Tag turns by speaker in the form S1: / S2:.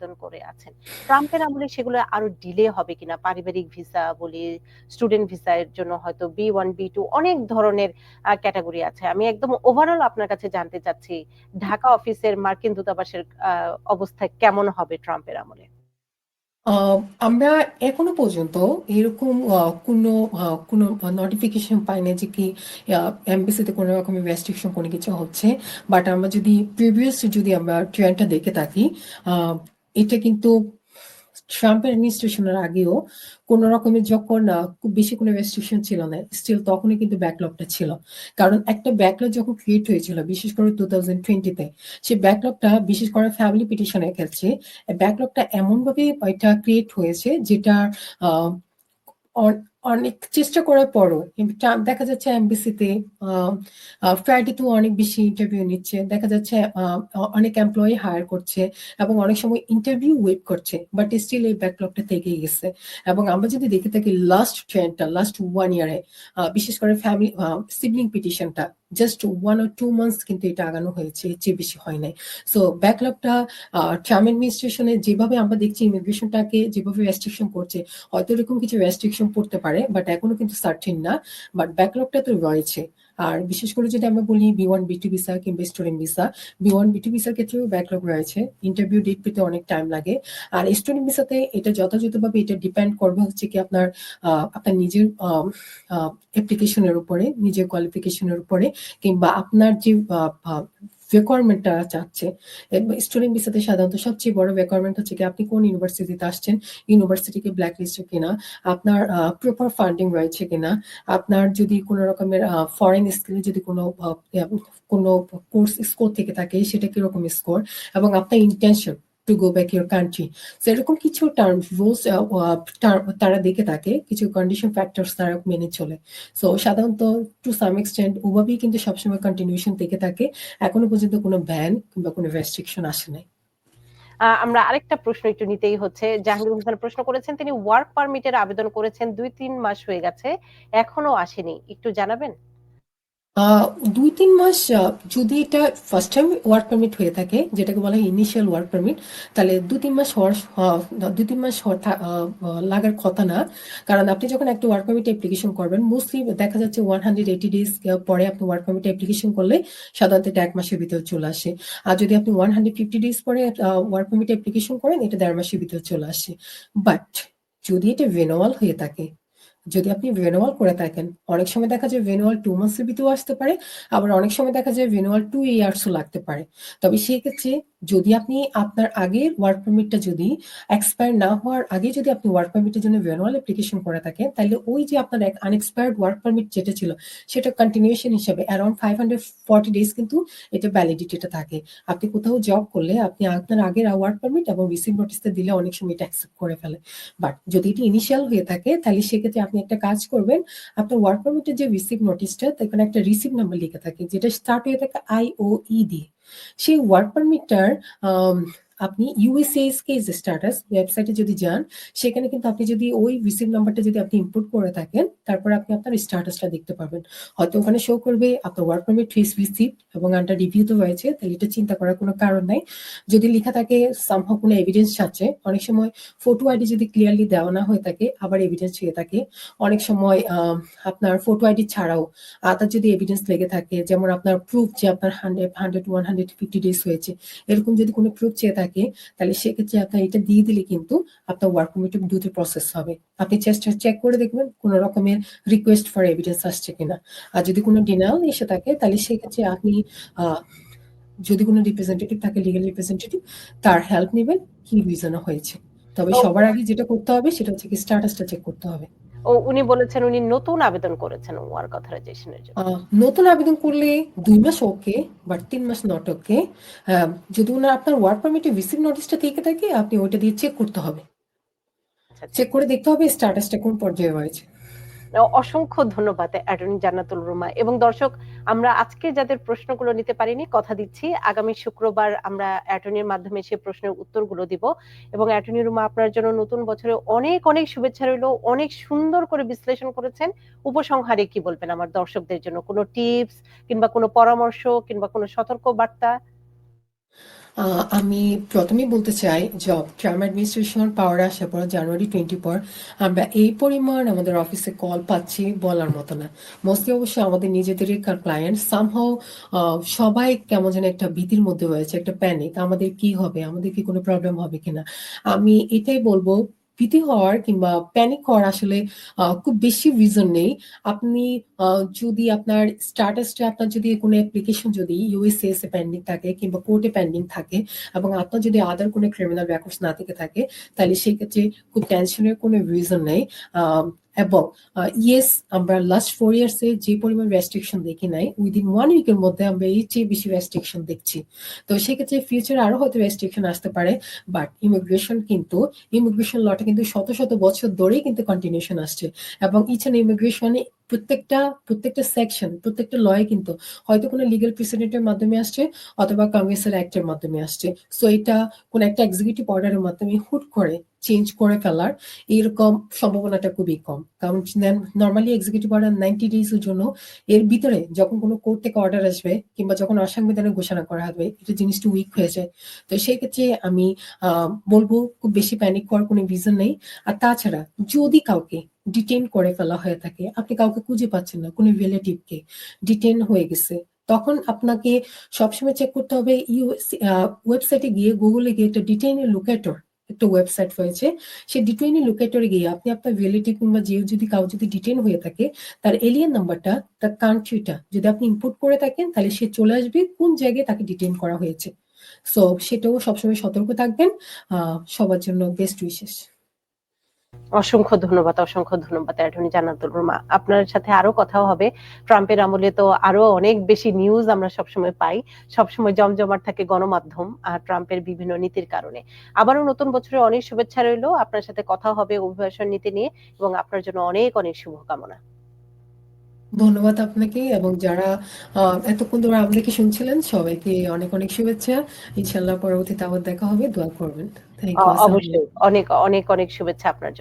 S1: আবেদন করে আছেন। ট্রাম্পের আমলে সেগুলো আরও ডিলে হবে কিনা? পারিবারিক ভিসা বলি, স্টুডেন্ট ভিসা এর জন্য হয়তো B1, B2 অনেক ধরনের ক্যাটেগরি আছে। আমি একদম ওভারঅল আপনার কাছে জানতে চাচ্ছি ঢাকা অফিসের মার্কিন দূতাবাসের অবস্থা কেমন হবে ট্রাম্পের আমলে?
S2: আমরা এখনও পর্যন্ত এরকম কোনো কোনো নোটিফিকেশন পাই নাই যে কি এমবাসিতে কোনো রকমের রেস্ট্রিকশন কোনো কিছু হচ্ছে। বাট আমরা যদি প্রিভিয়াস যদি আমরা ট্রেন্ডটা দেখে থাকি, এটা কিন্তু ট্রাম্পের অ্যাডমিনিস্ট্রেশনের আগেও কোন রকমের যখন খুব বেশি কোনো রেস্ট্রিকশন ছিল না, স্টিল তখনই কিন্তু ব্যাকলগটা ছিল। কারণ একটা ব্যাকলগ যখন ক্রিয়েট হয়েছিল বিশেষ করে টু থাউজেন্ড টোয়েন্টিতে সেই ব্যাকলগটা বিশেষ করে ফ্যামিলি পিটিশনে খেলছে ব্যাকলগটা এমনভাবে এটা ক্রিয়েট হয়েছে যেটা অনেক চেষ্টা করে পড়ো দেখা যাচ্ছে এমবিসিতে ফ্রাইডেতেও অনেক বেশি ইন্টারভিউ নিচ্ছে। দেখা যাচ্ছে অনেক এমপ্লয়ি হায়ার করছে এবং অনেক সময় ইন্টারভিউ ওয়েট করছে। বাট স্টিল এই ব্যাকলগটা থেকে গেছে। এবং আমরা যদি দেখে থাকি লাস্ট ট্রেন্ডটা লাস্ট ওয়ান ইয়ারে বিশেষ করে ফ্যামিলি সিবলিং পিটিশনটা জাস্ট 1 or 2 মান্থস কিন্তু এটা আগানো হয়েছে। এর চেয়ে বেশি হয় নাই। সো ব্যাকলগটা আ ট্রাম্প অ্যাডমিনিস্ট্রেশন যেভাবে আমরা দেখছি ইমিগ্রেশনটাকে যেভাবে রেস্ট্রিকশন করছে, হয়তো এরকম কিছু রেস্ট্রিকশন পড়তে পারে। বাট এখনও কিন্তু সার্টিন না। বাট ব্যাকলগটা তো রয়েছে। আর বিশেষ করে যদি আমরা বলি B1, B2 ভিসা কিংবা স্টুডেন্ট ভিসা, B1, B2 ভিসার ক্ষেত্রেও ব্যাকলগ রয়েছে। ইন্টারভিউ ডেট পেতে অনেক টাইম লাগে। আর স্টুডেন্ট ভিসাতে এটা যথাযথভাবে এটা ডিপেন্ড করবে হচ্ছে কি আপনার আপনার নিজের আ আ অ্যাপ্লিকেশন এর উপরে, নিজের কোয়ালিফিকেশন এর উপরে কিংবা আপনার যে আ আ টা চাচ্ছে। স্টুডেন্ট ভিসাতে সাধারণত সবচেয়ে বড় রিকোয়ারমেন্ট হচ্ছে কি আপনি কোন ইউনিভার্সিটিতে আসছেন, ইউনিভার্সিটিকে ব্ল্যাক লিস্টেড কিনা, আপনার প্রপার ফান্ডিং রয়েছে কিনা, আপনার যদি কোন রকমের ফরেন স্কিল যদি কোনো কোনো কোর্স স্কোর থেকে থাকে সেটা কীরকম স্কোর এবং আপনার intention to go back your country. So এরকম কিছু টার্মস রুলস টার তারা দেখে থাকে। কিছু কন্ডিশন ফ্যাক্টরস তারা মেনে চলে। সো সাধারণত টু সাম এক্সটেন্ট ওভাবেই কিন্তু সবসময় কন্টিনিউশন থেকে থাকে। এখনও পর্যন্ত কোনো ব্যান কিংবা কোনো রেস্ট্রিকশন আসে নাই।
S1: আমরা আরেকটা প্রশ্ন একটু নিতেই হচ্ছে। জাহাঙ্গীর হোসেন প্রশ্ন করেছেন, তিনি ওয়ার্ক পারমিটের আবেদন করেছেন ২-৩ মাস হয়ে গেছে। এখনও আসেনি। একটু জানাবেন?
S2: আ ২-৩ মাস যদি এটা ফার্স্ট টাইম ওয়ার্ক পারমিট হয়ে থাকে, যেটাকে বলা হয় ইনিশিয়াল ওয়ার্ক পারমিট, তাহলে ২-৩ মাস হওয়ার আ ২-৩ মাস লাগার কথা না। কারণ আপনি যখন একটা ওয়ার্ক পারমিট অ্যাপ্লিকেশন করবেন, মোস্টলি দেখা যাচ্ছে 180 ডেজ পরে আপনি ওয়ার্ক পারমিট অ্যাপ্লিকেশন করলে সাধারণত এটা ১ মাসের ভিতরে চলে আসে। আর যদি আপনি 150 ডেজ পরে ওয়ার্ক পারমিট অ্যাপ্লিকেশন করেন, এটা ১.৫ মাসের ভিতরে চলে আসে। বাট যদি এটা রিনিউয়াল হয়ে থাকে, যদি আপনি রিনিউয়াল করে থাকেন, অনেক সময় দেখা যায় রিনিউয়াল 2 মান্থস এর ভিতরেও আসতে পারে। আবার অনেক সময় দেখা যায় রিনিউয়াল 2 ইয়ার্স লাগতে পারে। তবে সেক্ষেত্রে যদি আপনি আপনার আগের ওয়ার্ক পারমিটটা যদি এক্সপায়ার না হওয়ার আগে যদি আপনি ওয়ার্ক পারমিটের জন্য রিনিউয়াল অ্যাপ্লিকেশন করে থাকেন, তাইলে ওই যে আপনার এক আনএক্সপায়ার্ড ওয়ার্ক পারমিট যেটা ছিল, সেটা কন্টিনিউশন হিসাবে অ্যারাউন্ড 540 ডেজ কিন্তু এটা ভ্যালিডিটি টা থাকে। আপনি কোথাও জব করলে আপনি আপনার আগের ওয়ার্ক পারমিট এবং রিসিভ নোটিসটা দিলে অনেক সময় এটা অ্যাকসেপ্ট করে ফেলে। বাট যদি এটি ইনিশিয়াল হয়ে থাকে, তাহলে সেক্ষেত্রে আপনি একটা কাজ করবেন। আপনার ওয়ার্ক পারমিটের যে রিসিভ নোটিসটা, এখানে একটা রিসিভ নাম্বার লেখা থাকে যেটা স্টার্ট হয়ে থাকে IOE দিয়ে। সেই ওয়ার্ক পারমিটটার আপনি USCIS স্ট্যাটাস ওয়েবসাইটে যদি যান, সেখানে কিন্তু আপনি যদি ওই রিসিভ নাম্বারটা যদি আপনি ইনপুট করে থাকেন, তারপর আপনি আপনার স্ট্যাটাসটা দেখতে পারবেন। হয়তো ওখানে শো করবে আপনার ওয়ার্ক পারমিট ইস রিসিভড এবং আন্ডার রিভিউ তে রয়েছে, তাহলে এটা চিন্তা করার কোনো কারণ নাই। যদি লিখা থাকে সামহাউ কোনো এভিডেন্স চাচ্ছে, অনেক সময় ফটো আইডি যদি ক্লিয়ারলি দেওয়া না হয়ে থাকে, আবার এভিডেন্স চেয়ে থাকে। অনেক সময় আপনার ফটো আইডি ছাড়াও আদার যদি এভিডেন্স লেগে থাকে, যেমন আপনার প্রুফ যে আপনার 100 100-150 ডেজ হয়েছে, এরকম যদি কোনো প্রুফ চেয়ে থাকে, তাহলে সেক্ষেত্রে আপনার এটা দিয়ে দিলে কিন্তু আপনার ওয়ার্ক পারমিট দ্রুত প্রসেস হবে। আপনি চেষ্টা চেক করে দেখবেন কোনো রকমের রিকোয়েস্ট ফর এভিডেন্স আসছে কিনা। আর যদি কোনো ডিনাল এসে থাকে, তাহলে সেক্ষেত্রে আপনি যদি কোনো রিপ্রেজেন্টেটিভ থাকে, লিগ্যাল রিপ্রেজেন্টেটিভ, তার হেল্প নেবেন কি রিজন হয়েছে। তবে সবার আগে যেটা করতে হবে সেটা হচ্ছে কি স্ট্যাটাসটা চেক করতে হবে।
S1: ও উনি বলেছেন উনি নতুন আবেদন করেছেন ওয়ার্ক অথরাইজেশন এর জন্য।
S2: নতুন আবেদন করলে ২ মাস ওকে, বাট ৩ মাস নট ওকে। যদি উনার আপনার ওয়ার্ক পারমিট রিসিভ নোটিসটা থেকে থাকে, আপনি ওইটা দিয়ে চেক করতে হবে।
S1: আচ্ছা, আচ্ছা।
S2: চেক করে দেখতে হবে স্ট্যাটাসটা কোন পর্যায়ে রয়েছে।
S1: অসংখ্য ধন্যবাদ, অ্যাটর্নি জান্নাতুল রুমা এবং দর্শক, আমরা আজকে যাদের প্রশ্নগুলো নিতে পারিনি, কথা দিচ্ছি আগামী শুক্রবার আমরা অ্যাটর্নির মাধ্যমে সে প্রশ্নের উত্তরগুলো দিব এবং অ্যাটর্নি রুমা, আপনার জন্য নতুন বছরে অনেক অনেক শুভেচ্ছা রইল। অনেক সুন্দর করে বিশ্লেষণ করেছেন। উপসংহারে কি বলবেন আমার দর্শকদের জন্য? কোনো টিপস কিংবা কোনো পরামর্শ কিংবা কোনো সতর্ক বার্তা?
S2: আমি প্রথমেই বলতে চাই জব ট্রাম অ্যাডমিনিস্ট্রেশন পাওয়ার আসার পর জানুয়ারি টোয়েন্টি পর আমরা এই পরিমাণ আমাদের অফিসে কল পাচ্ছি বলার মতো না। মোস্টলি অবশ্যই আমাদের নিজেদেরই ক্লায়েন্ট সামহাও সবাই কেমন যেন একটা ভীতির মধ্যে রয়েছে, একটা প্যানিক আমাদের কি হবে, আমাদের কি কোনো প্রবলেম হবে কিনা। আমি এটাই বলব ভীতি হওয়ার কিংবা প্যানিক হওয়ার আসলে খুব বেশি রিজন নেই। আপনি যদি আপনার স্ট্যাটাসটা আপনার যদি কোনো অ্যাপ্লিকেশন যদি ইউএসএস এ পেন্ডিং থাকে কিংবা কোর্টে পেন্ডিং থাকে এবং আপনার যদি আদার কোনো ক্রিমিনাল রেকর্ডস না থেকে থাকে, তাহলে সেক্ষেত্রে খুব টেনশনের কোনো রিজন নেই। এবং ইয়েস আমরা লাস্ট ফোর ইয়ার্সে যে পরিমাণ রেস্ট্রিকশন দেখি নাই উইদিন ওয়ান উইকের মধ্যে আমরা এর চেয়ে বেশি রেস্ট্রিকশন দেখছি। তো সেক্ষেত্রে ফিউচারে আরও হয়তো রেস্ট্রিকশন আসতে পারে বাট ইমিগ্রেশন কিন্তু ইমিগ্রেশন লটা কিন্তু শত শত বছর ধরেই কিন্তু কন্টিনিউশন আসছে। এবং ইচ অ্যান্ড ইমিগ্রেশনে প্রত্যেকটা প্রত্যেকটা সেকশন প্রত্যেকটা লয়ে কিন্তু হয়তো কোনো লিগ্যাল প্রেসিডেন্টের মাধ্যমে আসছে, অথবা কংগ্রেসের অ্যাক্টের মাধ্যমে আসছে। সো এটা কোন একটা এক্সিকিউটিভ অর্ডারের মাধ্যমে হুট করে চেঞ্জ করে ফেলার এরকম সম্ভাবনাটা খুবই কম। কারণ normally executive order ninety days এর জন্য এর ভিতরে যখন কোনো কোর্ট থেকে অর্ডার আসবে কিংবা যখন অসাংবিধানিক ঘোষণা করা হবে, এটা জিনিসটা উইক হয়ে যায়। তো সেই ক্ষেত্রে আমি বলব খুব বেশি প্যানিক করার কোনো রিজন নেই। আর তাছাড়া যদি কাউকে ডিটেন করে ফেলা হয়ে থাকে, আপনি কাউকে খুঁজে পাচ্ছেন না, কোনো রিলেটিভকে ডিটেন হয়ে গেছে, তখন আপনাকে সবসময় চেক করতে হবে। ওয়েবসাইটে গিয়ে গুগলে গিয়ে একটা ডিটেইনের লোকেটর একটা ওয়েবসাইট রয়েছে, সে ডিটেইনের লোকেটরে গিয়ে আপনি আপনার রিলেটিভ কিংবা যে যদি কাউ যদি ডিটেন হয়ে থাকে, তার এলিয়ান নাম্বারটা তার কান্ট্রিটা যদি আপনি ইম্পোর্ট করে থাকেন, তাহলে সে চলে আসবে কোন জায়গায় তাকে ডিটেন করা হয়েছে। সো সেটাও সবসময় সতর্ক থাকবেন সবার জন্য বেস্ট উইশেস
S1: অসংখ্য ধন্যবাদ অসংখ্য ধন্যবাদ অ্যাটর্নি জান্নাতুল রুমা আপনার সাথে আরও কথা হবে। ট্রাম্পের আমলে তো আরও অনেক বেশি নিউজ আমরা সবসময় পাই। সবসময় জমজমাট থাকে গণমাধ্যম আর ট্রাম্পের বিভিন্ন নীতির কারণে। আবারও নতুন বছরে অনেক শুভেচ্ছা রইল। আপনার সাথে কথা হবে অভিবাসন নীতি নিয়ে এবং আপনার জন্য অনেক অনেক শুভকামনা।
S2: ধন্যবাদ আপনাকে এবং যারা এতক্ষণ ধরে আমাদেরকে শুনছিলেন সবাইকে অনেক অনেক শুভেচ্ছা। ইনশাল্লাহ পরবর্তীতে আবার দেখা হবে। দোয়া করবেন। থ্যাংক ইউ
S1: অবশ্যই। অনেক অনেক অনেক শুভেচ্ছা আপনার জন্য।